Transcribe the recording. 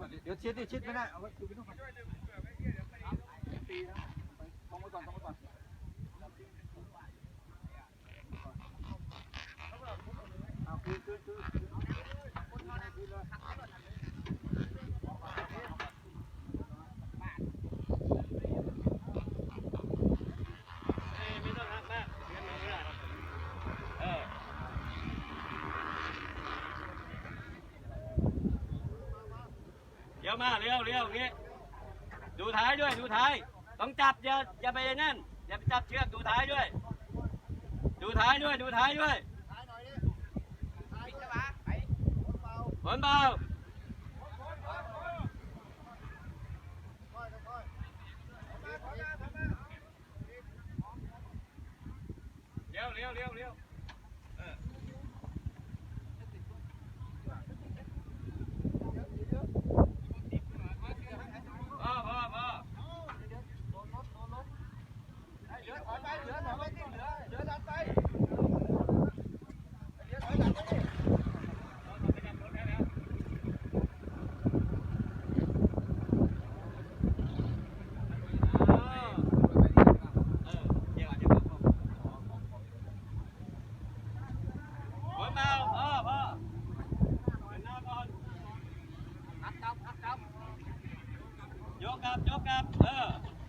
เดี๋ยวชิดดิชิดไม่ได้เอาไว้ดูไปนู่นก่อนตีนะไปตรงไว้ก่อนตรงไว้ก่อนเอาคืนคืนคืนคืนคืนเลย ไม่ต้องหักมากเงินมือละเออเดี๋ยวมาเร็วเร็วอย่างงี้ดูท้ายด้วยดูท้าย ต้องจับอย่าอย่าไปนั่นอย่าไปจับเชือกดูท้ายด้วย ดูท้ายด้วยดูท้ายด้วยผลเบาเร็วเร็วเร็วเร็ว vô cặp vô cặp ừ.